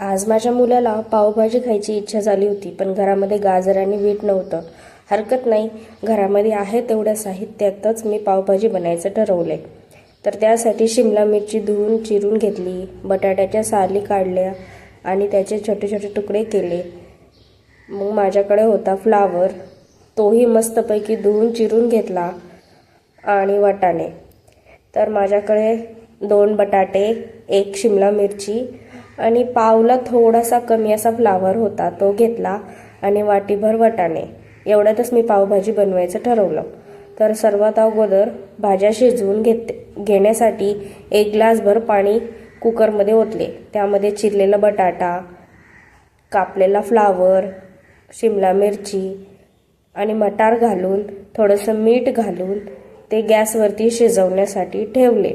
आज माझ्या मुलाला पावभाजी खायची इच्छा झाली होती पण घरामध्ये गाजर आणि वीट नव्हतं. हरकत नाही घरामध्ये आहे तेवढ्या साहित्यातच मी पावभाजी बनायचं ठरवले तर त्यासाठी शिमला मिरची धुवून चिरून घेतली बटाट्याच्या साली काढल्या आणि त्याचे छोटे छोटे तुकडे केले. मग माझ्याकडे होता फ्लावर. तोही मस्तपैकी धुवून चिरून घेतला आणि वाटाणे. तर माझ्याकडे दोन बटाटे एक शिमला मिरची आणि पावला थोडासा कमी असा फ्लावर होता तो घेतला आणि वाटीभर वटाणे. एवढ्यातच मी पावभाजी बनवायचं ठरवलं. तर सर्वात अगोदर भाज्या शिजवून घेते घेण्यासाठी एक ग्लासभर पाणी कुकरमध्ये ओतले. त्यामध्ये चिरलेला बटाटा कापलेला फ्लावर शिमला मिरची आणि मटार घालून थोडंसं मीठ घालून ते गॅसवरती शिजवण्यासाठी ठेवले.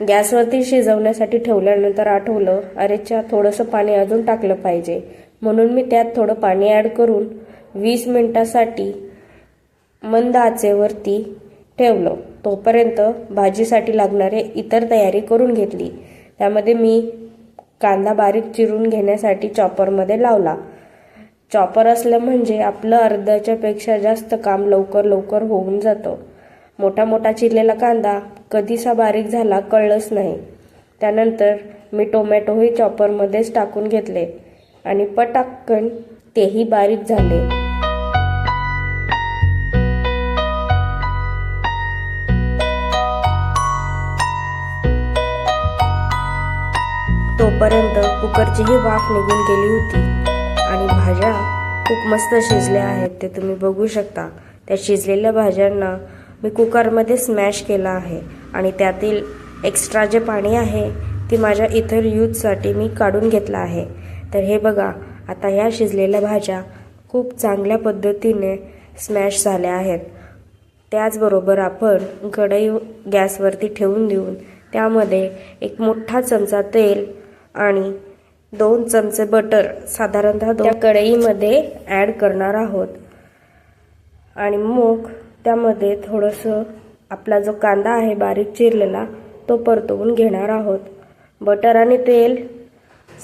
गॅसवरती शिजवण्यासाठी ठेवल्यानंतर आठवलं अरेच्या थोडंसं पाणी अजून टाकलं पाहिजे. म्हणून मी त्यात थोडं पाणी ॲड करून वीस मिनटासाठी मंद आचेवरती ठेवलं. तोपर्यंत भाजीसाठी लागणारे इतर तयारी करून घेतली. त्यामध्ये मी कांदा बारीक चिरून घेण्यासाठी चॉपरमध्ये लावला. चॉपर असलं म्हणजे आपलं अर्ध्याच्यापेक्षा जास्त काम लवकर लवकर होऊन जातं. मोठा मोठा चिरलेला कांदा कधीसा बारीक झाला कळलंच नाही. त्यानंतर मी टोमॅटोही चॉपरमध्येच टाकून घेतले आणि पटाक्कन तेही बारीक झाले. तोपर्यंत कुकरचीही वाफ निघून गेली होती आणि भाज्या खूप मस्त शिजल्या आहेत ते तुम्ही बघू शकता. त्या शिजलेल्या भाज्यांना मी कुकरमध्ये स्मॅश केला आहे. आणि त्यातील एक्स्ट्रा जे पाणी आहे ती माझ्या इतर यूजसाठी मी काढून घेतलं आहे. तर हे बघा आता ह्या शिजलेल्या भाज्या खूप चांगल्या पद्धतीने स्मॅश झाल्या आहेत. त्याचबरोबर आपण कढई गॅसवरती ठेवून देऊन त्यामध्ये एक मोठा चमचा तेल आणि दोन चमचे बटर साधारणतः त्या कढईमध्ये ॲड करणार आहोत. आणि मग त्यामध्ये थोडंसं आपला जो कांदा आहे बारीक चिरलेला तो परतवून घेणार आहोत. बटर आणि तेल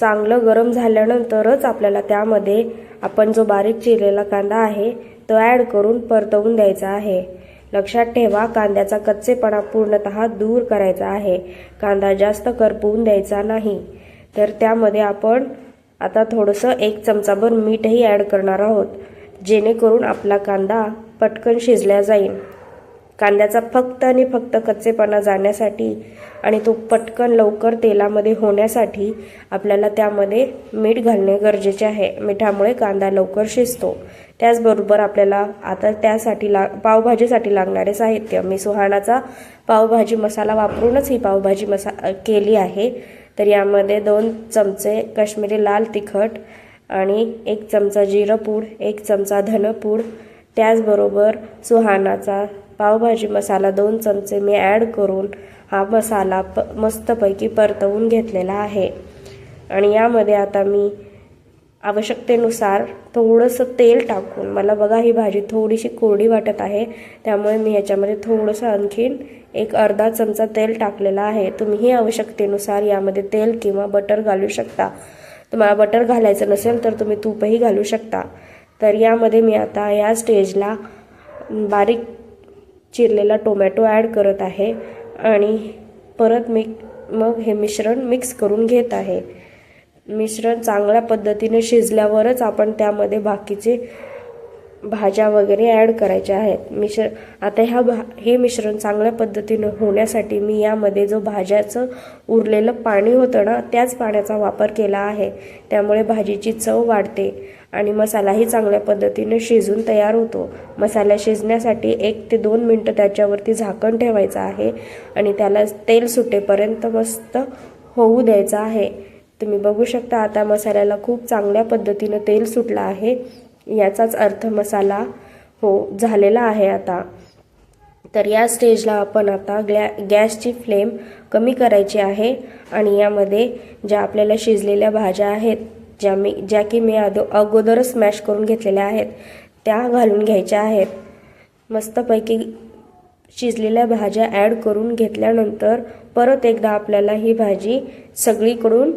चांगलं गरम झाल्यानंतरच आपल्याला त्यामध्ये आपण जो बारीक चिरलेला कांदा आहे तो ॲड करून परतवून द्यायचा आहे. लक्षात ठेवा कांद्याचा कच्चेपणा पूर्णतः दूर करायचा आहे. कांदा जास्त करपवून द्यायचा नाही. तर त्यामध्ये आपण आता थोडंसं एक चमचाभर मीठही ॲड करणार आहोत. जेणेकरून आपला कांदा पटकन शिजल्या जाईल. कांद्याचा फक्त आणि फक्त कच्चेपणा जाण्यासाठी आणि तो पटकन लवकर तेलामध्ये होण्यासाठी आपल्याला त्यामध्ये मीठ घालणे गरजेचे आहे. मिठामुळे कांदा लवकर शिजतो. त्याचबरोबर आपल्याला आता त्यासाठी ला पावभाजीसाठी लागणारे साहित्य. मी सुहाणाचा पावभाजी मसाला वापरूनच ही पावभाजी मसा केली आहे. तर यामध्ये दोन चमचे काश्मीरी लाल तिखट आणि एक चमचा जिरं पूड एक चमचा धनपूड त्याचबरोबर सुहानाचा पावभाजी मसाला दोन चमचे मी ॲड करून हा मसाला प मस्तपैकी परतवून घेतलेला आहे. आणि यामध्ये आता मी आवश्यकतेनुसार थोडंसं तेल टाकून मला बघा ही भाजी थोडीशी कोरडी वाटत आहे त्यामुळे मी याच्यामध्ये थोडंसं आणखीन एक अर्धा चमचा तेल टाकलेला आहे. तुम्हीही आवश्यकतेनुसार यामध्ये तेल किंवा बटर घालू शकता. तुम्हाला बटर घालायचं नसेल तर तुम्ही तूपही घालू शकता. तर यामध्ये मी आता या स्टेजला बारीक चिरलेला टोमॅटो ॲड करत आहे आणि परत मी मग हे मिश्रण मिक्स करून घेत आहे. मिश्रण चांगल्या पद्धतीने शिजल्यावरच आपण त्यामध्ये बाकीचे भाज्या वगैरे ॲड करायच्या आहेत. मिश्र आता ह्या भा हे मिश्रण चांगल्या पद्धतीनं होण्यासाठी मी यामध्ये जो भाज्याचं उरलेलं पाणी होतं ना त्याच पाण्याचा वापर केला आहे. त्यामुळे भाजीची चव वाढते आणि मसालाही चांगल्या पद्धतीने शिजून तयार होतो. मसाला शिजण्यासाठी एक ते दोन मिनटं त्याच्यावरती झाकण ठेवायचं आहे आणि त्याला तेल सुटेपर्यंत मस्त होऊ द्यायचं आहे. तुम्ही बघू शकता आता मसाल्याला खूप चांगल्या पद्धतीनं तेल सुटलं आहे. याचाच अर्थ मसाला हो झालेला आहे आता. तर या स्टेजला आपण आता ग्लॅ गॅसची फ्लेम कमी करायची आहे आणि यामध्ये ज्या आपल्याला शिजलेल्या भाज्या आहेत ज्या मी ज्या की मी अदो अगोदरच स्मॅश करून घेतलेल्या आहेत त्या घालून घ्यायच्या आहेत. मस्तपैकी शिजलेल्या भाज्या ॲड करून घेतल्यानंतर परत एकदा आपल्याला ही भाजी सगळीकडून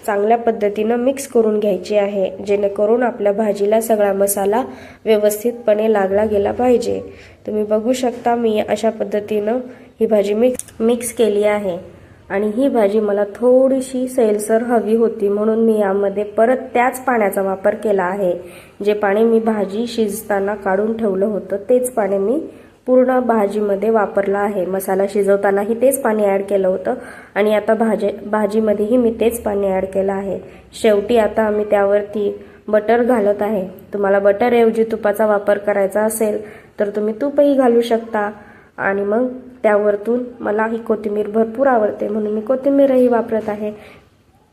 चांगल्या पद्धतीनं मिक्स करून घ्यायची आहे जेणेकरून आपल्या भाजीला सगळा मसाला व्यवस्थितपणे लागला गेला पाहिजे. तुम्ही बघू शकता मी अशा पद्धतीनं ही भाजी मिक्स मिक्स केली आहे. आणि ही भाजी मला थोडीशी सैलसर हवी होती म्हणून मी यामध्ये परत त्याच पाण्याचा वापर केला आहे. जे पाणी मी भाजी शिजताना काढून ठेवलं होतं तेच पाणी मी पूर्ण भाजीमध्ये वापरला आहे. मसाला शिजवतानाही तेच पाणी ॲड केलं होतं आणि आता भाजी भाजीमध्येही मी तेच पाणी ॲड केलं आहे. शेवटी आता आम्ही त्यावरती बटर घालत आहे. तुम्हाला बटरऐवजी तुपाचा वापर करायचा असेल तर तुम्ही तूपही घालू शकता. आणि मग त्यावरतून मला ही कोथिंबीर भरपूर आवडते म्हणून मी कोथिंबीरही वापरत आहे.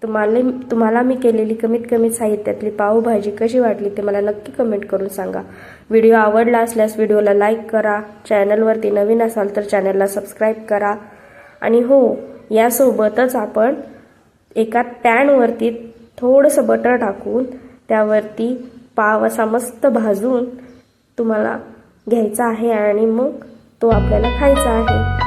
तुम्हाला तुम्हाला मी केलेली कमीत कमी साहित्यातली पावभाजी कशी वाटली ते मला नक्की कमेंट करून सांगा. व्हिडिओ आवडला असल्यास व्हिडिओला लाईक करा. चॅनलवरती नवीन असाल तर चॅनलला सबस्क्राईब करा. आणि हो यासोबतच आपण एका पॅनवरती थोडंसं बटर टाकून त्यावरती पाव असा मस्त भाजून तुम्हाला घ्यायचा आहे आणि मग तो आपल्याला खायचा आहे.